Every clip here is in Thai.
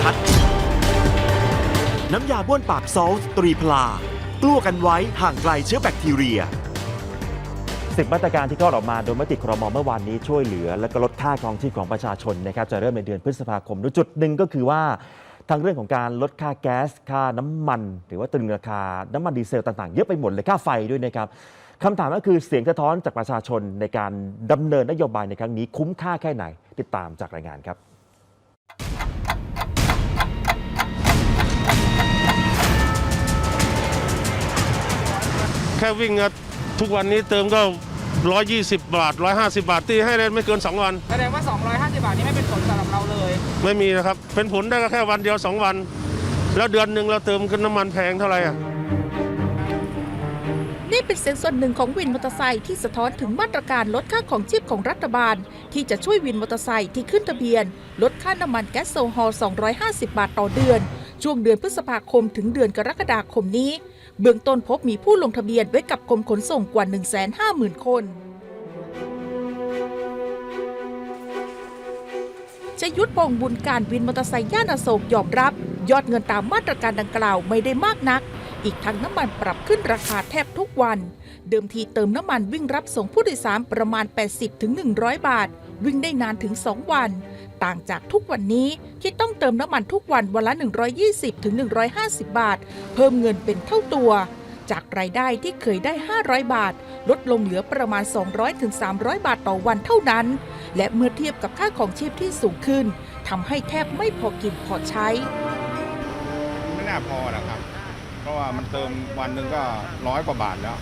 ชัด น้ำยาบ้วนปากซอลต์รีพลากลัวกันไว้ห่างไกลเชื้อแบคทีเรียสิบมาตรการที่ก็ออกมาโดยมติครมเมื่อวานนี้ช่วยเหลือ และก็ลดค่าครองชีพของประชาชนนะครับจะเริ่มในเดือนพฤษภาคมโดยจุดหนึ่งก็คือว่าทั้งเรื่องของการลดค่าแก๊ส ค่าน้ำมัน หรือว่าตรึงราคา น้ำมันดีเซลต่างๆ เยอะไปหมดเลยค่าไฟด้วยนะครับคำถามก็คือเสียงสะท้อนจากประชาชนในการดำเนินนโยบายในครั้งนี้คุ้มค่าแค่ไหน ติดตามจากรายงานครับ แค่วิ่งอะทุกวันนี้เติมก็ 120 บาท 150 บาท ตีให้ได้ไม่เกิน 2 วัน แสดงว่า 250 บาทนี้ไม่เป็นผลสำหรับเราเลย ไม่มีนะครับ เป็นผลได้ก็แค่วันเดียว 2 วัน แล้วเดือนหนึ่งเราเติมขึ้นน้ำมันแพงเท่าไหร่อะนี่เป็นเสียงส่วนหนึ่งของวินมอเตอร์ไซค์ที่สะท้อนถึงมาตรการลดค่าของชีพของรัฐบาล ที่จะช่วยวินมอเตอร์ไซค์ที่ขึ้นทะเบียน ลดค่าน้ำมันแก๊สโซฮอล 250 บาทต่อเดือน ช่วงเดือนพฤษภาคมถึงเดือนกรกฎาคมนี้ เบื้องต้นพบมีผู้ลงทะเบียนไว้กับกรมขนส่งกว่า 150,000 คน ชยุทธพงบุญการวินมอเตอร์ไซค์ย่านอโศกยอมรับ ยอดเงินตามมาตรการดังกล่าวไม่ได้มากนัก อีกทั้งน้ำมันปรับขึ้นราคาแทบทุกวัน เดิมทีเติมน้ำมันวิ่งรับส่งผู้โดยสารประมาณ 80-100 บาท วิ่งได้นานถึง 2 วัน ต่างจากทุกวันนี้ที่ต้องเติมน้ำมันทุกวันวันละ 120-150 บาท เพิ่มเงินเป็นเท่าตัว จากรายได้ที่เคยได้ 500 บาท ลดลงเหลือประมาณ 200-300 บาทต่อวันเท่านั้น และเมื่อเทียบกับค่าของชีพที่สูงขึ้นทำให้แทบไม่พอกินพอใช้ ไม่น่าพอหรอกครับ เพราะว่ามันเติมวันหนึ่งก็ร้อยกว่าบาทแล้ว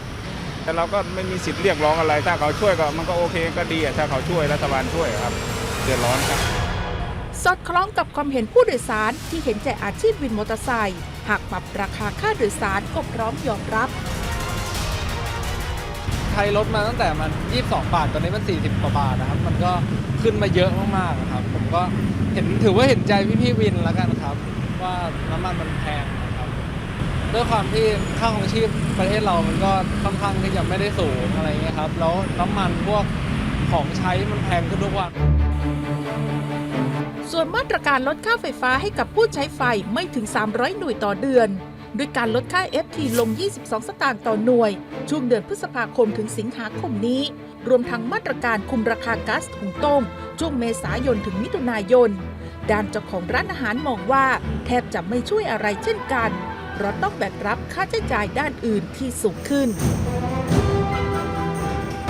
แต่เราก็ไม่มีสิทธิ์เรียกร้องอะไร ถ้าเขาช่วยก็มันก็โอเคก็ดีอะถ้าเขาช่วยรัฐบาลช่วยครับ เดือดร้อนครับ สอดคล้องกับความเห็นผู้โดยสารที่เห็นใจอาชีพวินมอเตอร์ไซค์หากปรับราคาค่าโดยสารก็พร้อมยอมรับ ไทยลดมาตั้งแต่มัน 22 บาท ตอนนี้มัน 40 กว่าบาทนะครับ มันก็ขึ้นมาเยอะมากๆนะครับ ผมก็เห็นถือว่าเห็นใจพี่ๆวินแล้วกันครับ ว่าน้ำมันมันแพงนะครับด้วยความที่ค่าของชีพประเทศเรามันก็ค่อนข้างที่จะไม่ได้สูงอะไรเงี้ยครับ แล้วน้ำมันพวกของใช้มันแพงขึ้นทุกวัน ส่วนมาตรการลดค่าไฟฟ้าให้กับผู้ใช้ไฟไม่ถึง 300 หน่วยต่อเดือน ด้วยการลดค่า FT ลง 22 สตางค์ต่อหน่วย ช่วงเดือนพฤษภาคมถึงสิงหาคมนี้ รวมทั้งมาตรการคุมราคาก๊าซหุงต้ม ช่วงเมษายนถึงมิถุนายน ด้านเจ้าของร้านอาหารมองว่า แทบจะไม่ช่วยอะไรเช่นกัน เพราะต้องแบกรับค่าใช้จ่ายด้านอื่นที่สูงขึ้น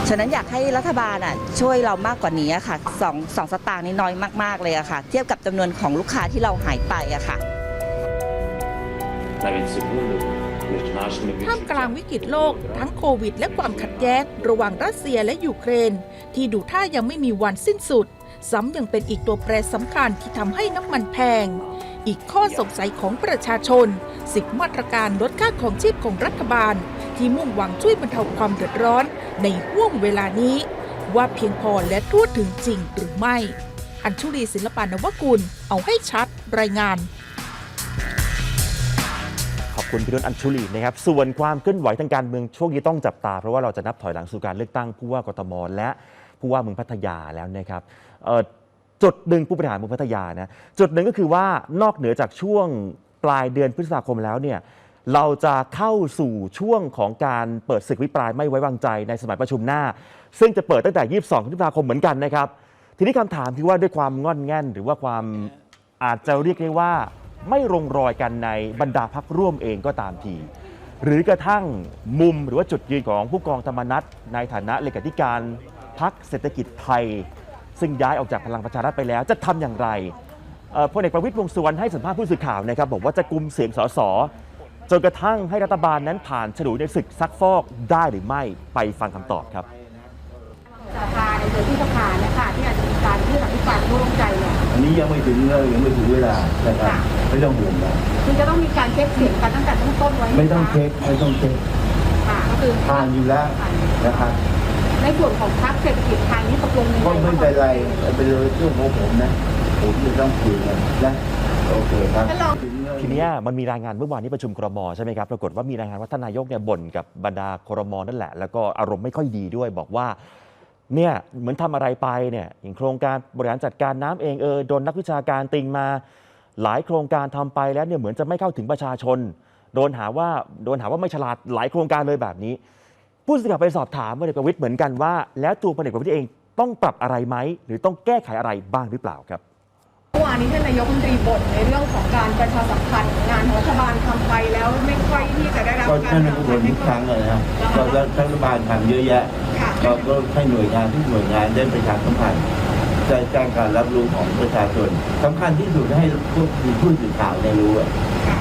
ฉะนั้นอยากให้รัฐบาลอะช่วยเรามากกว่านี้ค่ะสองสองสตางค์นี่น้อยมาก ๆ เลยอะค่ะ เทียบกับจำนวนของลูกค้าที่เราหายไปอะค่ะท่ามกลางวิกฤตโลก ทั้งโควิด และความขัดแย้งระหว่างรัสเซียและยูเครน ที่ดูท่ายังไม่มีวันสิ้นสุด ซ้ำยังเป็นอีกตัวแปรสำคัญที่ทำให้น้ำมันแพง อีกข้อสงสัยของประชาชน สิบมาตรการลดค่าของชีพของรัฐบาล ที่มุ่งหวังช่วยบรรเทาความเดือดร้อนในห่วงเวลานี้ ว่าเพียงพอและทั่วถึงจริงหรือไม่ อัญชุลีศิลปานวกุลเอาให้ชัดรายงานขอบคุณพี่นนท์อัญชุลีนะครับ ส่วนความเคลื่อนไหวทางการเมืองช่วงนี้ต้องจับตา เพราะว่าเราจะนับถอยหลังสู่การเลือกตั้งผู้ว่ากทมและผู้ว่าเมืองพัทยาแล้วนะครับจุดหนึ่งผู้บริหารเมืองพัทยานะจุดหนึ่งก็คือว่านอกเหนือจากช่วงปลายเดือนพฤษภาคมแล้วเนี่ย เราจะเข้าสู่ช่วงของการเปิดศึกวิปรายไม่ไว้วางใจในสมัยประชุมหน้า ซึ่งจะเปิดตั้งแต่ 22พฤษภาคมเหมือนกันนะครับ ทีนี้คำถามคือว่าด้วยความงอนแง่น หรือว่าความอาจจะเรียกได้ว่า ไม่ลงรอยกันในบรรดาพักร่วมเองก็ตามที หรือกระทั่งมุมหรือว่าจุดยืนของผู้กองธรรมนัฐในฐานะเลขาธิการพักเศรษฐกิจไทย ซึ่งย้ายออกจากพลังประชารัฐไปแล้วจะทำอย่างไร เอ่อพลเอกประวิตรวงษ์สุวรรณให้สัมภาษณ์ผู้สื่อข่าวนะครับ บอกว่าจะกลุ่มเสียงสส จนกระทั่งให้รัฐบาลนั้นผ่านฉลุยในศึกซักฟอกได้หรือไม่ไปฟังคำตอบครับสภาในเดือนที่สภาเนี่ยค่ะที่อาจจะมีการยื่นอภิปรายไม่ไว้วางใจเนี่ยอันนี้ยังไม่ถึงเลยยังไม่ถึงเวลานะครับค่ะไม่ต้องห่วงนะคือจะต้องมีการเช็คเสียงกันตั้งแต่ต้นต้นๆไว้หไม่ต้องคะเช็คไม่ต้องเช็คค่ะก็คือผ่านอยู่แล้วนะครับในส่วนของพรรคเศรษฐกิจไทยนี่ตกลงยังก็ไงไม่เป็นไรไปเลยเรื่องของผมนะผมจะต้องคุยกันนะ โอเคครับถ้าเราทีเนี้ยมันมีรายงานเมื่อวานนี้ประชุมครมใช่ไหมครับปรากฏว่ามีรายงานว่าท่านนายกเนี่ยบ่นกับบรรดาครมนั่นแหละ แล้วก็อารมณ์ไม่ค่อยดีด้วยบอกว่าเนี่ยเหมือนทำอะไรไปเนี่ยอย่างโครงการบริหารจัดการน้ำเองเออโดนนักวิชาการติงมา หลายโครงการทำไปแล้วเนี่ยเหมือนจะไม่เข้าถึงประชาชน โดนหาว่าโดนหาว่าไม่ฉลาดหลายโครงการเลยแบบนี้ ผู้สื่อข่าวไปสอบถามพลเอกประวิตยเหมือนกันว่า แล้วตัวพลเอกประวิตยเองต้องปรับอะไรไหมหรือต้องแก้ไขอะไรบ้างหรือเปล่าครับเมื่อวานนี้ท่านนายกรัฐมนตรีบ่นในเรื่องของการประชาสัมพันธ์งานของรัฐบาลทำไปแล้วไม่ค่อยที่จะได้รับก็การท่านเป็นคนทุกครั้งเลยนะครับก็รัฐบาลทำเยอะแยะค่ะก็ก็ให้หน่วยงานทุกหน่วยงานได้ประชาสัมพันธ์ได้แจ้งการรับรู้ของประชาชนสำคัญที่สุดให้พวกผู้สื่อข่าวได้รู้อะ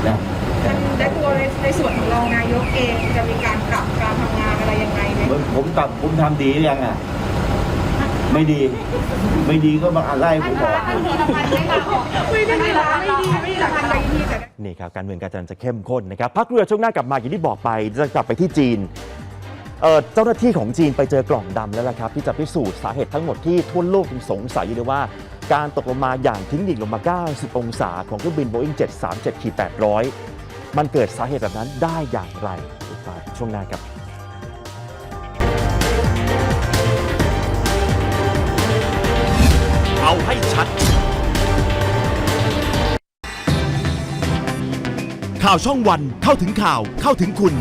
นะท่านได้ตัวในในส่วนของรองนายกเองจะมีการปรับการทำงานอะไรยังไงไหมผมผมกลับผมทำดีหรือยังอะ ไม่ดี ไม่ดีก็มาไล่ผมบอกท่านธีรพันธ์ไม่ลาออกไม่ได้ลาไม่ดีไม่ได้พันธ์ไปที่จะนี่ครับการเมืองการจนาจะเข้มข้นนะครับพักเรือช่วงหน้ากลับมาอย่างที่บอกไปจะกลับไปที่จีนเอ่อเจ้าหน้าที่ของจีนไปเจอกล่องดำแล้วละครับ ที่จะพิสูจน์สาเหตุทั้งหมดที่ทั่วโลกยังสงสัยอยู่เลยว่า การตกลงมาอย่างทิ้งดิ่งลงมา 90 องศาของเครื่องบิน Boeing 737-800 มันเกิดสาเหตุแบบนั้นได้อย่างไรติดตามช่วงหน้าครับ เอาให้ชัด ข่าวช่องวันเข้าถึงข่าวเข้าถึงคุณ